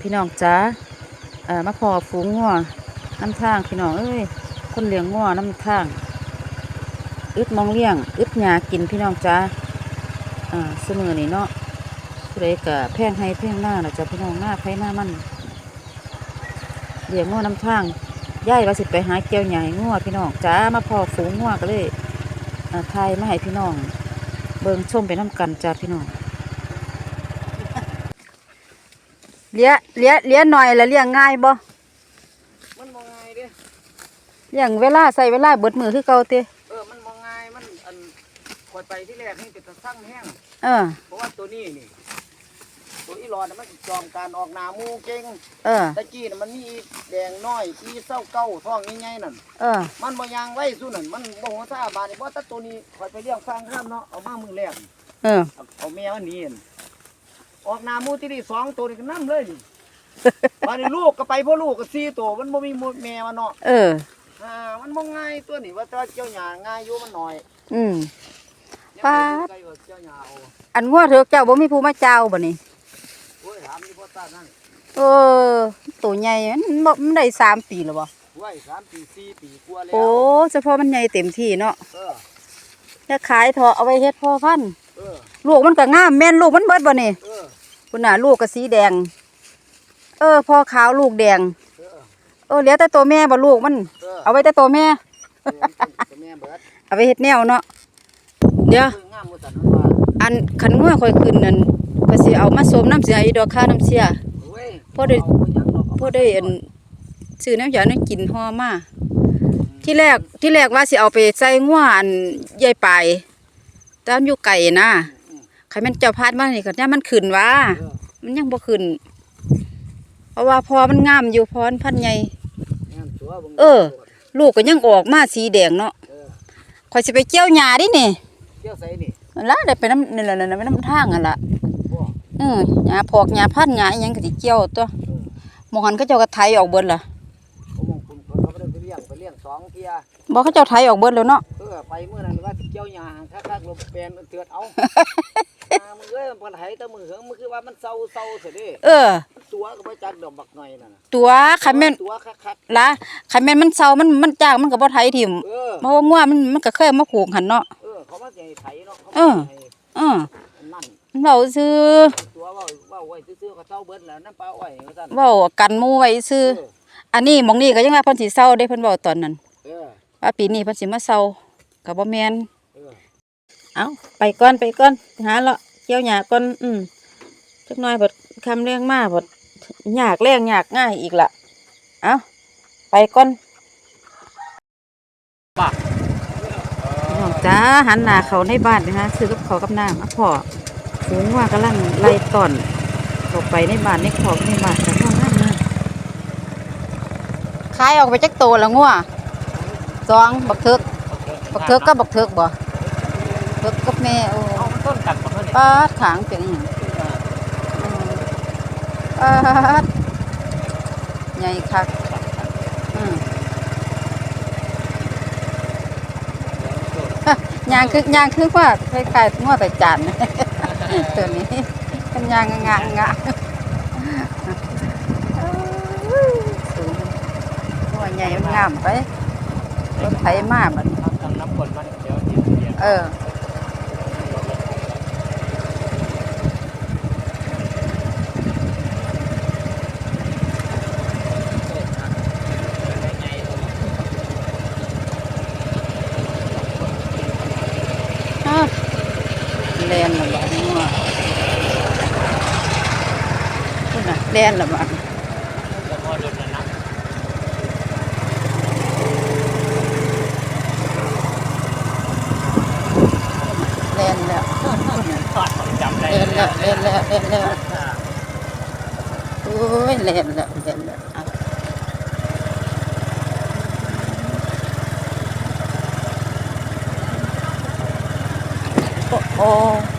พี่น้องจ้าเอ่อมาพอฝูงงัวน้ำทางพี่น้องเอ้ยคนเลี้ยงงัวน้ำทาง อึดมองเลี้ยง อึดหยากินพี่น้องจ้าอ่าเสมอนี่เนาะผู้ใดกะแพงให้แพงหน้านะจ้ะพี่น้องหน้าไผหน้ามันเลี้ยงงัวน้ำทางย่ายว่าสิไปหาเกี่ยวใหญ่งัวพี่น้องจ้ามาพอฝูงงัวก็เลยอ่าทยมาให้พี่น้อง เบิ่งชมไปน้ำกันจ้าพี่น้อง เลี้ยเลี้ยเลี้ยหน่อยแล้วเลี้ยงง่ายบ่มันมองไงายเด้เลี้ยงเวลาใส่เวลาเบิดมือคือเก่าเตะเออมันมองไงายมันอันคอยไปที่แรกนี่เป็นตะสั่งแห้งเออ เพราะว่าตัวนี้นี่ตัวอีหลอดน่ะมันจอมการออกหนาหมูเก่งเออ ตะกี้น่ะมันมีอีแดงน้อยอีเศร้าเก้าท้องใหญ่ๆนั่น เออ มันบ่ยางไว้สู้นั่นมันบ่หัวซาบาดนี่เพราะถ้าตัวนี้คอยไปเลี้ยงฟางข้ามเนาะเอามามือแรกเออ เอาเอาแม่มันหนี่ ออกหนาหมูที่นี่สองตัวนี่ก็นํเลยนี่บาดนี้ลูกก็ไปพ่อลูกก็สี่ตัวมันบ่มีหมดแม่มันเนาะเออ อ่ามันบ่ง่ายตัวนี้ว่าแต่ว่าเจ้าหญ้าง่ายอยู่มันน้อยอืม ยังปาดไปอยู่ใกล้กับเจ้าหญ้าเอาอันงัวเถอะเจ้าบ่มีผู้มาเจ้าบ่นี่โอ้ยถามนี่พ่อตานั่นเออ ตัวใหญ่มันบ่มันได้สามปีแล้วบ่ไว้สามปีสี่ปีกว่าแล้วโอ้เฉพาะมันใหญ่เต็มที่เนาะเออแล้วขายเถอะเอาไว้เฮ็ดพ่อพันธุ์เออลูกมันก็งามแม่นลูกมันเบิดบ่นี่ เออ คุณน่ะลูกก็สีแดง เออพ่อขาวลูกแดง เออเหลือแต่ตัวแม่บ่ลูกมัน เอาไว้แต่ตัวแม่ ตัวแม่เบิดเอาไว้เฮ็ดแนวเนาะเดี๋ยวงามมือสันนั่นว่าอันขันงัวค่อยขึ้นนั่นก็สิเอามาสมน้ำเสียอีดอกค่าน้ำเสียเว้ยพอได้เอาบ่ยังหรอได้อันซื้อน้ำยาน้ำกินห่อมาที่แรกที่แรกว่าสิเอาไปใส่งัวอันใหญ่ไปตามอยู่ไก่นะ ใครมันเจ้าพาดมานี่ก็เนี่ยมันขึ้นว่าเออมันยังบ่ขึ้น เพราะว่าพอมันงามอยู่พอมันพันใหญ่งามตัวบิ่งเออ ลูกก็ยังออกมาสีแดงเนาะเออข่อยสิไปเกี่ยวหญ้าดินี่เกี่ยวใส่นี่นั่นละได้ไปน้ำนี่ล่ะนั่นน่ะไปน้ำทางนั่นล่ะบ่เออหญ้าพอกหญ้าพันธุ์หญ้าอิหยังก็สิเกี่ยวตัวเออหมองหันเขาเจ้าก็ไถออกเบิดล่ะผมมองคุณเขาบ่ได้ไปเลี้ยงไปเลี้ยงสองเที่ยบอกเขาเจ้าไถออกเบิดแล้วเนาะเออไปเมื่อนั้นว่าสิเกี่ยวหญ้าคักๆลมแปลนเตือนเอาอ่า มึงเอ้ยมันไถแต่มือเหิงมันคือว่ามันเศร้าเศร้าๆเสิเด้เออ ตัวก็บ่จักดอกบักหน่อยนั่นน่ะตัวคันแม่นตัวคักละคันแม่นมันเซามันมันจ้างมันก็บ่ไถถิ่มๆเออเพราะว่างัวมันมันก็เคยเอามาผูกหันเนาะ เออเขามาสิให้ไถเนาะเขาเอมาอสิให้เออนั่นมันเว้าซื่อตัวเว่าเว่าไว้ซื่อๆก็เศร้าเบิดแล้วน้ำปลาอ้อยว่าซั่นเว้ากันหมู่ไว้ซื่อ เอออันนี้หมองนี้ก็ยังว่าเพิ่นสิเซาเด้เพิ่นเว้าตอนนั้น เออว่าปีนี้เพิ่นสิมาเซาก็บ่แม่น เออเอาไปก่อนไปก่อนหาเลาะเกี่ยวหญ้าก่อนอืมจักหน่อยบดคำแรงมาบดยากแรงยากง่ายอีกละเอาไปก่อนพี่น้องจ้าหันหน้าเขาในบ้านนะคะซื้อกับเขาวกับน้ำมาพอหูงว่ากำลังไล่ตอนออกไปในบ้านในขอบในบ้านกันห้องน้ำนะขายออกไปจักโตแล้วงัวสองบักเทิกบักเทิกก็บักเทิกบ่ เทิกกับแม่โอ้เอามันต้นกันบ่เท่านี้ปาดขางเป็นอหย่างปาดใหญ่คักอืมยางคือยางคือว่าคล้ายๆงัวแต่จานตัวนี้เป็นยางงางงะสูงงัวใหญ่มันงามไปรถไถมาบัดนี้ทำกันน้ำกดมันเดี๋ยวเดี๋ยวเดี๋ยวเออ แลนละบาดนี่ว่าคุณน่ะแลนละบาดแล้วพอโดนแลนแล้วทอดจำได้แลนแล้วแลนแล้วแลนแล้วโอ้ยแลนแล้วแลนแล้ว 어.